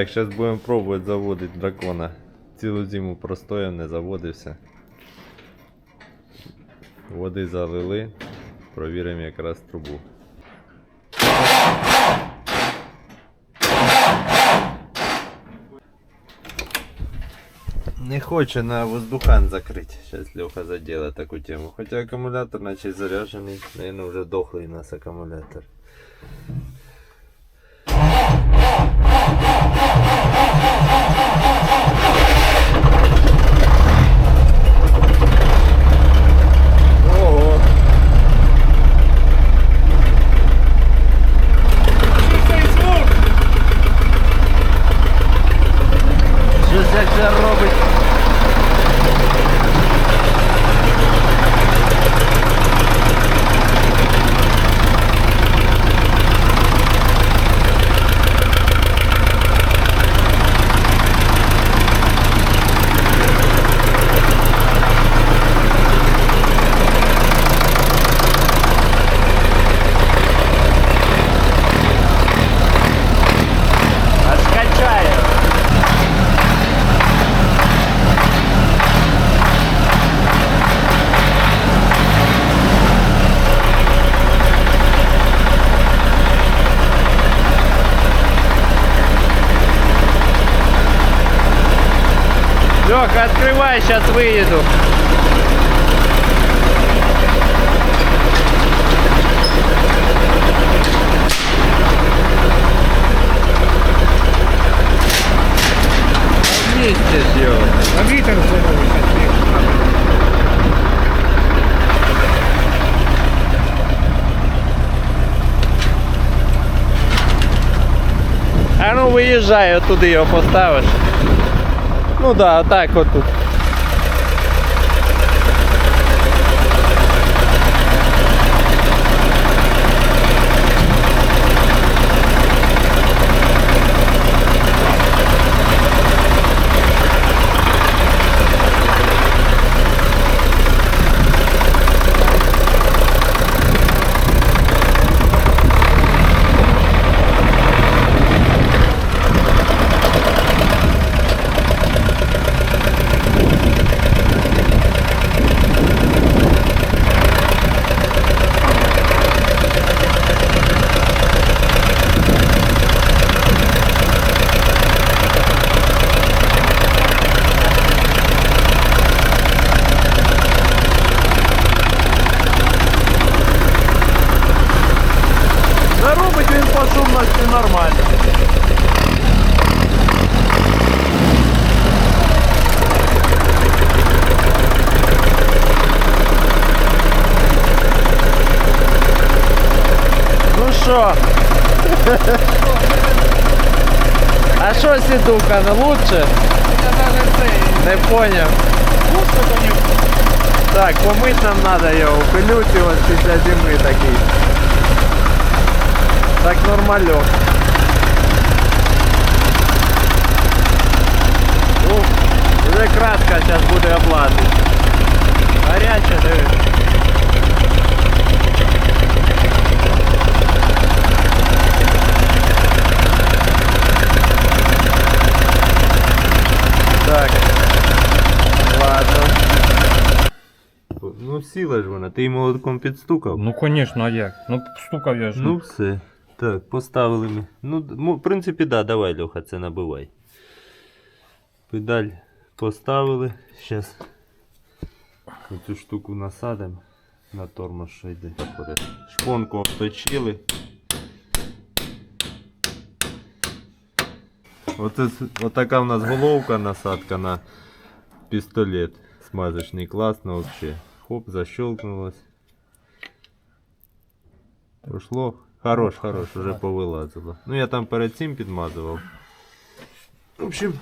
Так, зараз будемо пробувати заводити дракона. Цілу зиму простояв, не заводився. Води залили. Провіримо якраз трубу. Не хоче на воздухан закрити. Зараз Леха заділа таку тему. Хоча акумулятор наче заряджений, наверное, вже дохлий у нас акумулятор. Открывай, сейчас выеду. Вместе сделать. А здоровий. А ну виїжджай, отуди його поставиш. Ну да, отак отут. що? А що сідуха, не лучше? Не поняв. Так, помыть нам надо його, пилюці ось після зими такий. Так нормальок. Ну, вже краска зараз буде облазити. Гаряче, диви. Ну сіла ж вона, ти її молотком підстукав. Ну, звісно, а як? Ну, стукав я ж. Ну все. Так, поставили ми. Ну, в принципі, да, давай, Льоха, це набивай. Педаль поставили. Зараз цю штуку насадимо на тормоз, що йде. Шпонку обточили. Оце, отака в нас головка насадка на пістолет. Смазочний класно вообще. Хоп, защелкнулось. Прошло. Хорош, хорош, уже повилазило. Ну я там перед цим підмазував. В общем,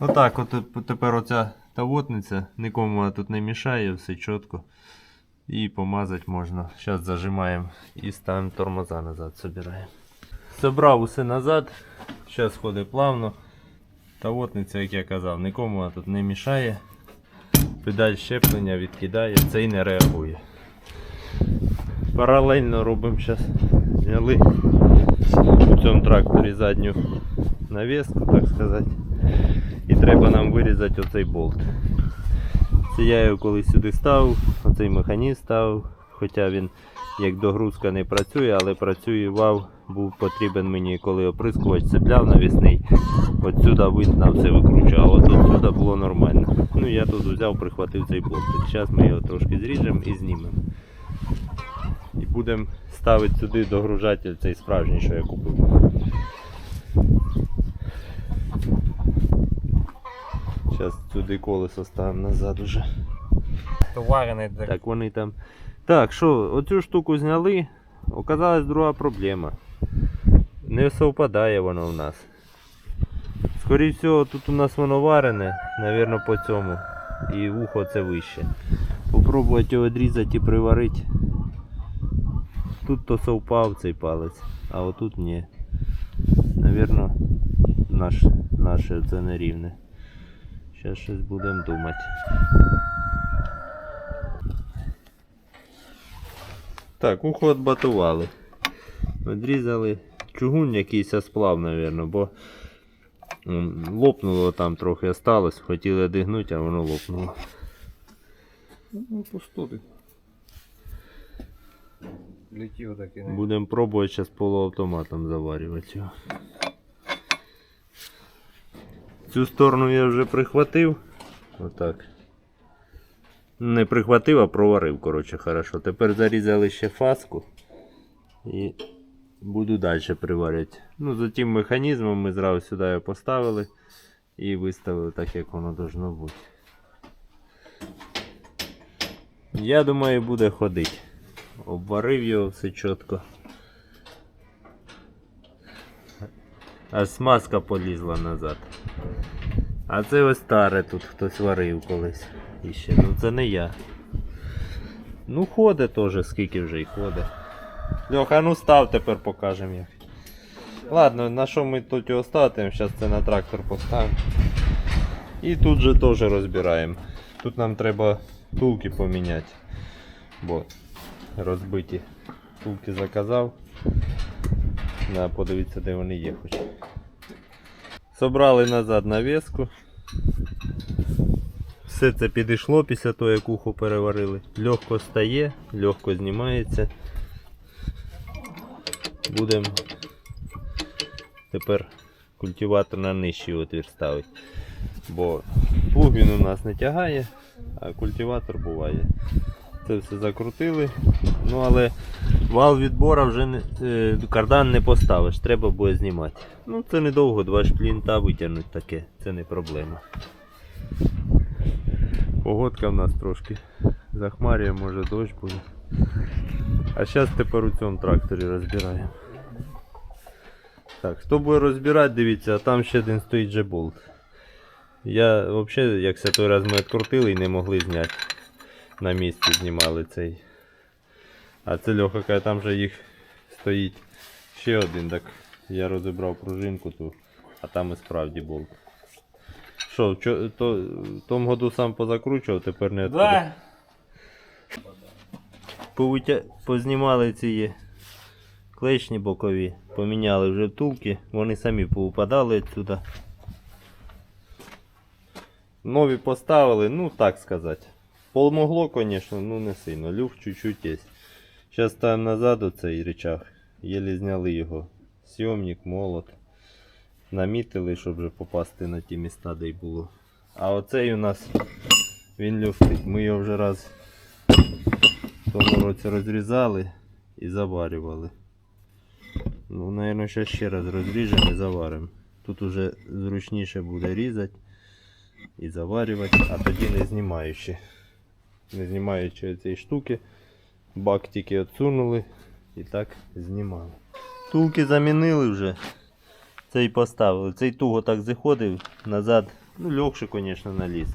отак от тепер оця тавотниця, нікому вона тут не мішає, все чітко. І помазати можна. Зараз зажимаємо і ставимо тормоза назад, собираємо. Собрав усе назад. Зараз ходить плавно. Тавотниця, як я казав, нікому вона тут не мішає. Педаль щеплення відкидає, цей не реагує. Паралельно робимо зараз. Зняли цю цьому тракторі задню навіску, так сказати. І треба нам вирізати оцей болт. Це я його колись сюди ставив, оцей механізм ставив, хоча він як догрузка не працює, але працював, був потрібен мені, коли оприскувач цепляв навісний. От сюди видно все викручував, от от сюди було нормально. Ну я тут взяв, прихватив цей болтик. Зараз ми його трошки зріжемо і знімемо. І будемо ставити сюди догружатель цей справжній, що я купив. Зараз сюди колесо ставимо назад уже. Товарений. Так, вони там. Так, що, оцю штуку зняли, оказалась друга проблема. Не совпадає воно в нас. Скоріше всього, тут у нас воно варене, навірно, по цьому. І вухо це вище. Попробувати його відрізати і приварити. Тут то совпав цей палець, а отут ні. Навірно, наш, наше це не рівне. Зараз щось будемо думати. Так, ухо отбатували. Відрізали чугун якийсь сплав, мабуть, бо лопнуло там трохи осталось, хотіли одягнути, а воно лопнуло. Ну, пустоти. Летів такий. не. Будемо пробувати зараз полуавтоматом заварювати його. Цю сторону я вже прихватив. Отак. Не прихватив, а проварив, коротше, хорошо. Тепер зарізали ще фаску і буду далі приварювати. Ну, за тим механізмом ми зразу сюди його поставили і виставили так, як воно должно бути. Я думаю, буде ходити. Обварив його все чітко. Аж смазка полізла назад. А це ось старе тут хтось варив колись. Іще. Ну це не я. Ну ходить теж, скільки вже й ходить. Льоха, ну став тепер покажемо як. Ладно, на що ми тут його ставимо, зараз це на трактор поставимо. І тут же теж розбираємо. Тут нам треба тулки поміняти. Бо розбиті тулки заказав. Да, подивіться, де вони є хоч. Собрали назад навіску. Все це підійшло після того, як ухо переварили. Легко стає, легко знімається. Будемо тепер культиватор на нижчий отвір ставити. Бо плуг у нас не тягає, а культиватор буває. Це все закрутили. Ну але вал відбора вже не, е, кардан не поставиш, треба буде знімати. Ну це недовго, два шплінта витягнуть таке, це не проблема. Погодка в нас трошки захмарює, може дощ буде. А зараз тепер у цьому тракторі розбираємо. Так, хто буде розбирати, дивіться, а там ще один стоїть же болт. Я взагалі, як це той раз ми відкрутили і не могли зняти. На місці знімали цей. А це Льоха там же їх стоїть ще один, так я розібрав пружинку ту, а там і справді болт. Що, чо- то, в тому году сам позакручував, тепер не відкрив. Повитя... Познімали ці клешні бокові, поміняли вже втулки, вони самі повипадали відсюди. Нові поставили, ну так сказати. Помогло, звісно, ну не сильно. Люфт чуть-чуть є. Зараз ставимо назад оцей речах. Єлі зняли його. Сйомник, молот. Намітили, щоб вже попасти на ті міста, де й було. А оцей у нас він люфтить. Ми його вже раз в тому році розрізали і заварювали. Ну, наверное, ще ще раз розріжемо і заваримо. Тут уже зручніше буде різати і заварювати, а тоді не знімаючи. Не знімаючи цієї штуки, бак тільки відсунули і так знімали. Тулки замінили вже. Цей поставили. Цей туго так заходив назад. Ну, легше, звісно, наліз.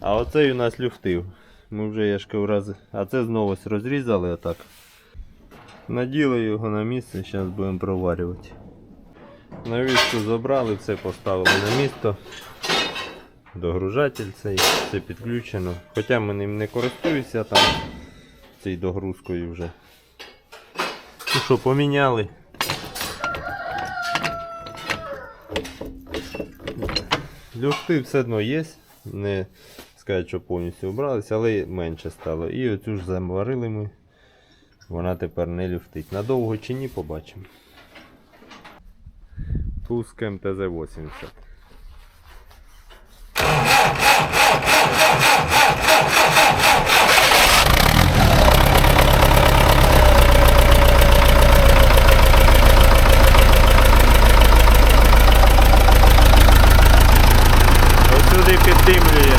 А оцей у нас люфтив. Ми вже я ж кажу, раз. А це знову розрізали отак. Наділи його на місце, зараз будемо проварювати. Навіщо забрали, все поставили на місто. Догружатель цей, все підключено. Хоча ми ним не користуюся там цією догрузкою вже. Ну що, поміняли. Люфти все одно є, не сказати, що повністю обралися, але менше стало. І оцю ж заварили ми. Вона тепер не люфтить. Надовго чи ні, побачимо. Туск МТЗ-80. Ось сюди піддимлює.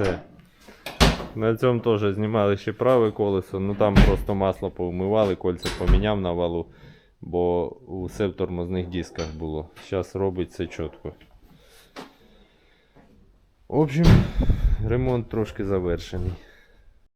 Все. На цьому теж знімали ще праве колесо, ну там просто масло повмивали, кольця поміняв на валу, бо усе в тормозних дисках було. Зараз робить все чітко. В общем, ремонт трошки завершений.